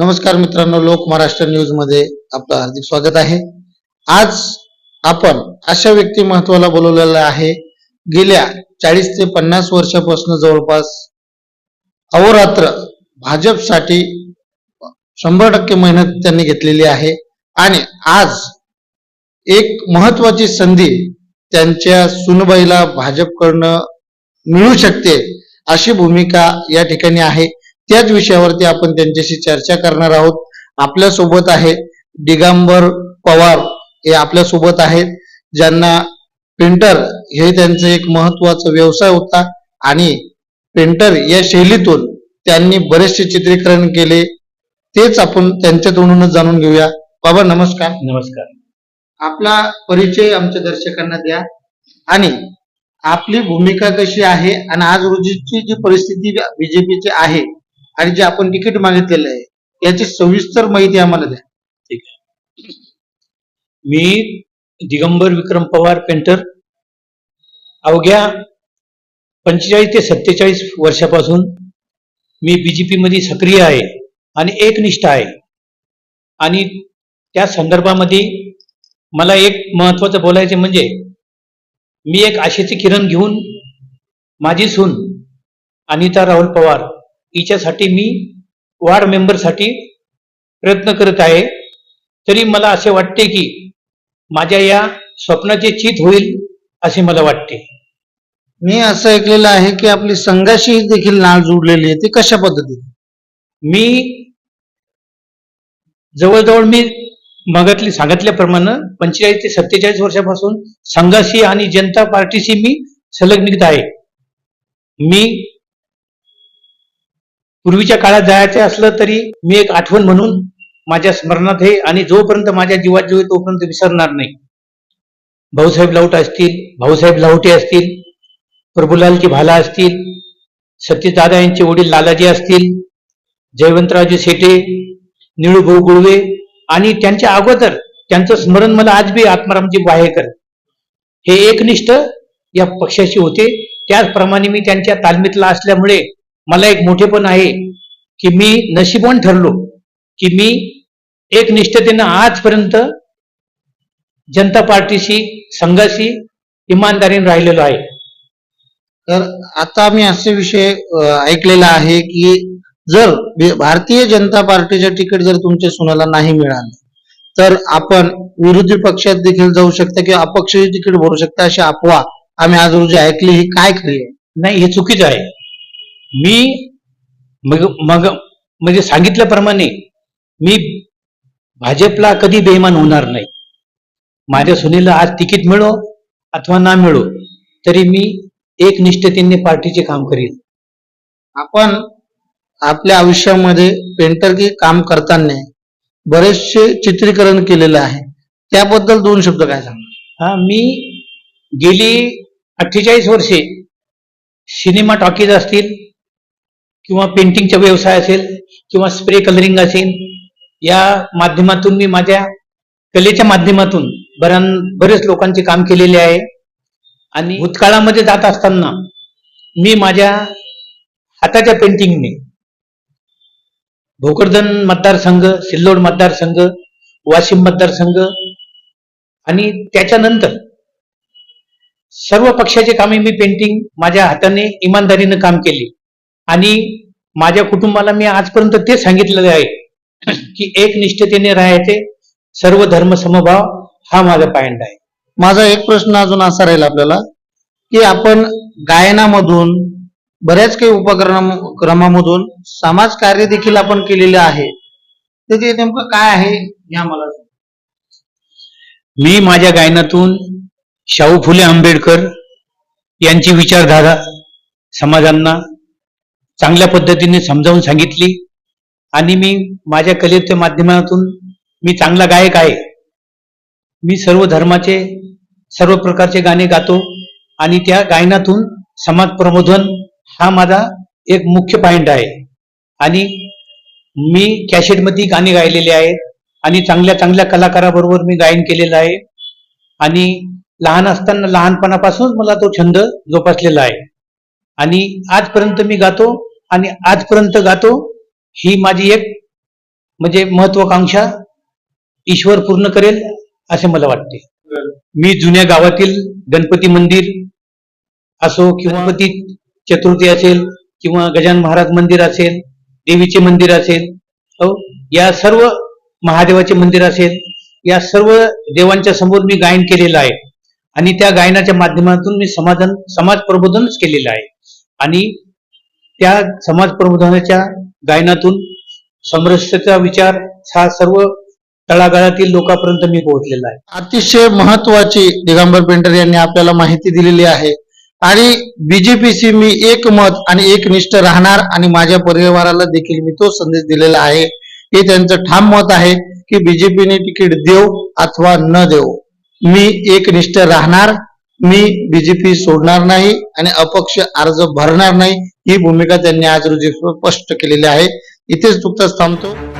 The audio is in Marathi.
नमस्कार मित्रांनो लोक महाराष्ट्र न्यूजमध्ये आपलं हार्दिक स्वागत आहे. आज आपण अशा व्यक्तिमत्वाला बोलवलेलं आहे. गेल्या चाळीस ते पन्नास वर्षापासून जवळपास अहोरात्र भाजपसाठी शंभर टक्के मेहनत त्यांनी घेतलेली आहे. आणि आज एक महत्वाची संधी त्यांच्या सुनबाईला भाजपकडनं मिळू शकते अशी भूमिका या ठिकाणी आहे. त्याच विषयावरती आपण त्यांच्याशी चर्चा करणार आहोत. आपल्यासोबत आहे दिगंबर पवार. हे आपल्यासोबत आहेत. ज्यांना पेंटर हे त्यांचं एक महत्त्वाचा व्यवसाय होता आणि पेंटर या शैलीतून त्यांनी बरेचसे चित्रीकरण केले. तेच आपण त्यांच्या तोंडूनच जाणून घेऊया. बाबा नमस्कार. नमस्कार. आपला परिचय आमच्या दर्शकांना द्या. आणि आपली भूमिका कशी आहे? आणि आज रोजीची जी परिस्थिती बीजेपीची आहे आणि जे आपण तिकीट मागितलेलं आहे याची सविस्तर माहिती आम्हाला द्या. ठीक आहे. मी दिगंबर विक्रम पवार पेंटर अवघ्या पंचेचाळीस ते सत्तेचाळीस वर्षापासून मी बीजेपी मध्ये सक्रिय आहे आणि एकनिष्ठ आहे. आणि त्या संदर्भामध्ये मला एक महत्वाचं बोलायचं म्हणजे मी एक आशेचे किरण घेऊन माझी सून अनिता राहुल पवार हिच्यासाठी मी वार्ड मेंबरसाठी प्रयत्न करत आहे. तरी मला असे वाटते की माझ्या या स्वप्नाचे चित होईल असे मला वाटते. मी असं ऐकलेलं आहे की आपली संघाशी देखील नाळ जोडलेली आहे. ती कशा पद्धतीने? मी जवळजवळ मी मगातली सांगितल्याप्रमाणे पंचेचाळीस ते सत्तेचाळीस वर्षापासून संघाशी आणि जनता पार्टीशी मी संलग्नित आहे. मी पूर्वीच्या काळात जायचं असलं तरी मी एक आठवण म्हणून माझ्या स्मरणात आहे आणि जोपर्यंत माझ्या जीवात जीव आहे तोपर्यंत विसरणार नाही. भाऊसाहेब लाऊट असतील भाऊसाहेब लाहुटे असतील प्रभुलालजी भाला असतील सत्यदादा यांचे वडील लालाजी असतील जयवंतरावजी शेटे निळूभाऊ गुळवे आणि त्यांच्या अगोदर त्यांचं स्मरण मला आज बी आत्मारामजी बाहेकर हे एकनिष्ठ या पक्षाशी होते. त्याचप्रमाणे मी त्यांच्या तालमीतला असल्यामुळे मला एक मोठेपण आहे की मी नशीबवान ठरलो की मी एकनिष्ठतेनं आजपर्यंत जनता पार्टीशी संघाशी इमानदारीने राहिलेलो आहे. तर आता आम्ही असे विषय ऐकलेला आहे की जर भारतीय जनता पार्टीचे तिकीट जर तुमच्या सुनाला नाही मिळालं तर आपण विरोधी पक्षात देखील जाऊ शकता किंवा अपक्षही तिकीट भरू शकता अशी अफवा आम्ही आज रोजी ऐकली. ही काय खरी आहे? नाही हे चुकीचं आहे. मी मग मग म्हणजे सांगितल्याप्रमाणे मी भाजपला कधी बेईमान होणार नाही. माझ्या सुनीला आज तिकीट मिळो अथवा ना मिळो तरी मी एकनिष्ठतेने पार्टीचे काम करीन. आपण आपल्या आयुष्यामध्ये पेंटर की काम करताना बरेचसे चित्रीकरण केलेलं आहे. त्याबद्दल दोन शब्द काय सांगा हा मी गेली अठ्ठेचाळीस वर्षे सिनेमा टॉकीज असतील किंवा पेंटिंगचा व्यवसाय असेल किंवा स्प्रे कलरिंग असेल या माध्यमातून मी माझ्या कलेच्या माध्यमातून बऱ्या बरेच लोकांचे काम केलेले आहे. आणि भूतकाळामध्ये जात असताना मी माझ्या हाताच्या पेंटिंगने भोकरदन मतदारसंघ सिल्लोड मतदारसंघ वाशिम मतदारसंघ आणि त्याच्यानंतर सर्व पक्षाचे कामे मी पेंटिंग माझ्या हाताने इमानदारीनं काम केले. आणि माझ्या कुटुंबाला मी आजपर्यंत ते सांगितलेले आहे की एकनिष्ठतेने राहायचे सर्व धर्म समभाव हा माझा पॉइंट आहे माझा एक प्रश्न अजून असा राहील आपल्याला की आपण गायनामधून बऱ्याच काही उपक्रम क्रमामधून समाज कार्य देखील आपण केलेले आहे तर ते नेमकं काय आहे या मला. मी माझ्या गायनातून शाहू फुले आंबेडकर यांची विचारधारा समाजांना चांगल्या पद्धतीने समजावून सांगितली. आणि मी माझ्या कलेच्या माध्यमातून मी चांगला गायक आहे. मी सर्व धर्माचे सर्व प्रकारचे गाणे गातो. आणि त्या गायनातून समाज प्रबोधन हा माझा एक मुख्य पॉइंट आहे. आणि मी कॅसेटमध्ये गाणे गायलेले आहेत. आणि चांगल्या चांगल्या कलाकाराबरोबर मी गायन केलेलं आहे. आणि लहान असताना लहानपणापासून मला तो छंद जोपासलेला आहे. आणि आजपर्यंत मी गातो आणि आजपर्यंत गातो ही माझी एक म्हणजे महत्वाकांक्षा ईश्वर पूर्ण करेल असे मला वाटते. मी जुन्या गावातील गणपती मंदिर असो किंवा गणपती चतुर्थी असेल किंवा गजान महाराज मंदिर असेल देवीचे मंदिर असेल हो, या सर्व महादेवाचे मंदिर असेल या सर्व देवांच्या समोर मी गायन केलेलं आहे. आणि त्या गायनाच्या माध्यमातून मी समाधान समाज प्रबोधनच केलेलं आहे. आणि त्या समाज प्रबोधनाच्या गायनातून समरसतेचा विचार हा सर्व तळागाळातील लोकांपर्यंत मी पोहोचलेला आहे. अतिशय महत्वाची दिगंबर पेंटर यांनी आपल्याला माहिती दिलेली आहे. आणि बीजेपीशी मी एक मत आणि एक निष्ठ राहणार आणि माझ्या परिवाराला देखील मी तो संदेश दिलेला आहे. हे त्यांचं ठाम मत आहे की बीजेपीने तिकीट देऊ अथवा न देऊ मी एक निष्ठ राहणार मी बीजेपी सोडणार नाही आणि अपक्ष अर्ज भरणार नाही ही भूमिका त्यांनी आज रोजी स्पष्ट केलेली आहे. इथेच तुकताच थांबतो.